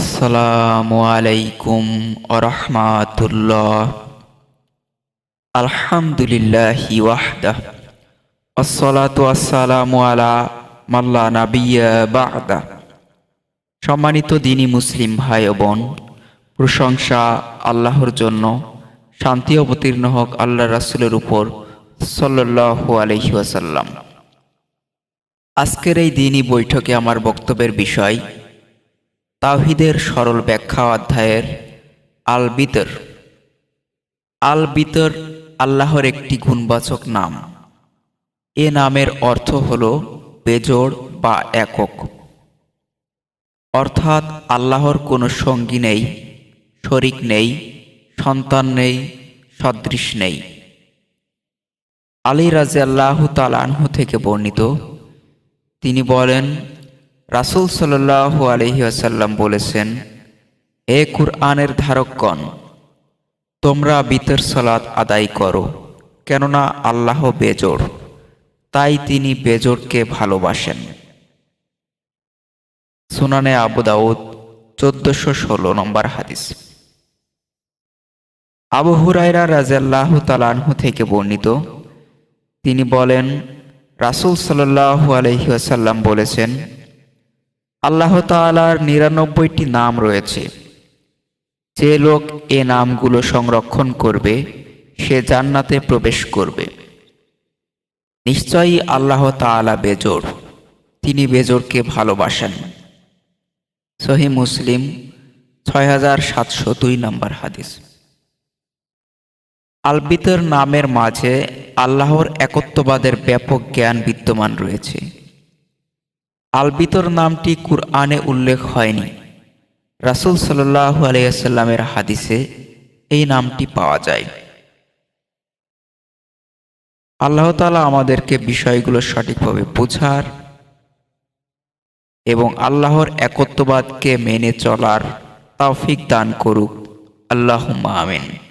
আসসালামু আলাইকুম আরহামাতুল্লাহ আলহামদুলিল্লাহি ওয়াহদাহ। আসসালাতু আসসালামু আলা মাল্লা নাবিয়্যা বা'দা। সম্মানিত দিনী মুসলিম ভাই ও বোন, প্রশংসা আল্লাহর জন্য, শান্তি অবতীর্ণ হোক আল্লাহ রাসূলের উপর আলাইহি ওয়াসাল্লাম। আজকের এই দিনই বৈঠকে আমার বক্তব্যের বিষয় তাওহিদের সরল ব্যাখ্যা অধ্যায়ের আল বিতর আল বিতর আল্লাহর একটি গুণবাচক নাম। এ নামের অর্থ হল বেজোড় বা একক। অর্থাৎ আল্লাহর কোনো সঙ্গী নেই, শরিক নেই, সন্তান নেই, সদৃশ নেই। আলী রাজে আল্লাহ তালানহু থেকে বর্ণিত, তিনি বলেন রাসুল সাল্লাহু আলহি আসাল্লাম বলেছেন এ কুরআনের ধারকগণ, তোমরা বিতর সলাৎ আদায় করো, কেননা আল্লাহ বেজোড়, তাই তিনি বেজোড়কে ভালোবাসেন। সুনানে আবু দাউদ, চোদ্দশো ষোলো নম্বর হাদিস। আবু হুরাইরা রাজাল্লাহ তালানহু থেকে বর্ণিত, তিনি বলেন, রাসুল সাল্লাহু আলহি আসাল্লাম বলেছেন আল্লাহ তালার নিরানব্বইটি নাম রয়েছে। যে লোক এ নামগুলো সংরক্ষণ করবে, সে জান্নাতে প্রবেশ করবে। নিশ্চয়ই আল্লাহ তালা বেজোর তিনি বেজোরকে ভালোবাসেন। সহি মুসলিম ছয় হাজার সাতশো দুই নম্বর হাদিস। আলবিতর নামের মাঝে আল্লাহর একত্ববাদের ব্যাপক জ্ঞান বিদ্যমান রয়েছে। আলবিতর নামটি কুরআনে উল্লেখ হয়নি। রাসুল সাল্লাহ আলাইসাল্লামের হাদিসে এই নামটি পাওয়া যায়। আল্লাহ তালা আমাদেরকে বিষয়গুলো সঠিকভাবে বোঝার এবং আল্লাহর একত্ববাদকে মেনে চলার তৌফিক দান করুক। আল্লাহ আমিন।